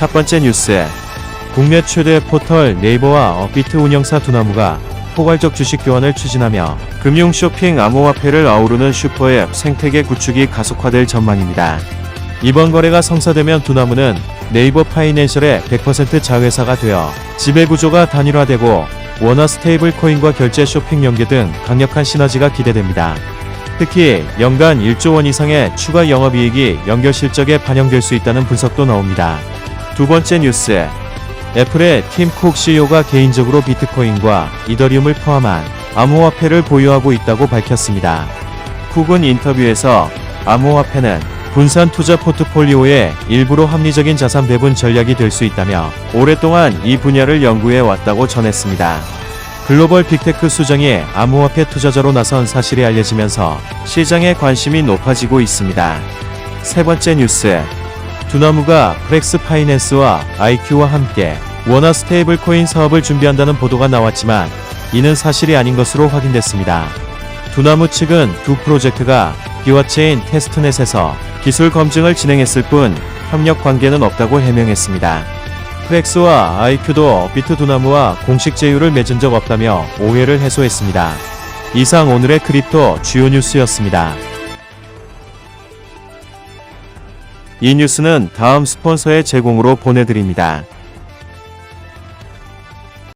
첫 번째 뉴스. 국내 최대 포털 네이버와 업비트 운영사 두나무가 포괄적 주식 교환을 추진하며 금융 쇼핑 암호화폐를 아우르는 슈퍼앱 생태계 구축이 가속화될 전망입니다. 이번 거래가 성사되면 두나무는 네이버 파이낸셜의 100% 자회사가 되어 지배 구조가 단일화되고 원화 스테이블 코인과 결제 쇼핑 연계 등 강력한 시너지가 기대됩니다. 특히 연간 1조 원 이상의 추가 영업이익이 연결 실적에 반영될 수 있다는 분석도 나옵니다. 두 번째 뉴스. 애플의 팀쿡 CEO가 개인적으로 비트코인과 이더리움을 포함한 암호화폐를 보유하고 있다고 밝혔습니다. 쿡은 인터뷰에서 암호화폐는 분산 투자 포트폴리오의 일부로 합리적인 자산 배분 전략이 될 수 있다며 오랫동안 이 분야를 연구해 왔다고 전했습니다. 글로벌 빅테크 수정이 암호화폐 투자자로 나선 사실이 알려지면서 시장의 관심이 높아지고 있습니다. 세 번째 뉴스. 두나무가 프렉스 파이낸스와 IQ와 함께 원화 스테이블 코인 사업을 준비한다는 보도가 나왔지만 이는 사실이 아닌 것으로 확인됐습니다. 두나무 측은 두 프로젝트가 기와체인 테스트넷에서 기술 검증을 진행했을 뿐 협력 관계는 없다고 해명했습니다. 프렉스와 IQ도 비트 두나무와 공식 제휴를 맺은 적 없다며 오해를 해소했습니다. 이상 오늘의 크립토 주요 뉴스였습니다. 이 뉴스는 다음 스폰서의 제공으로 보내드립니다.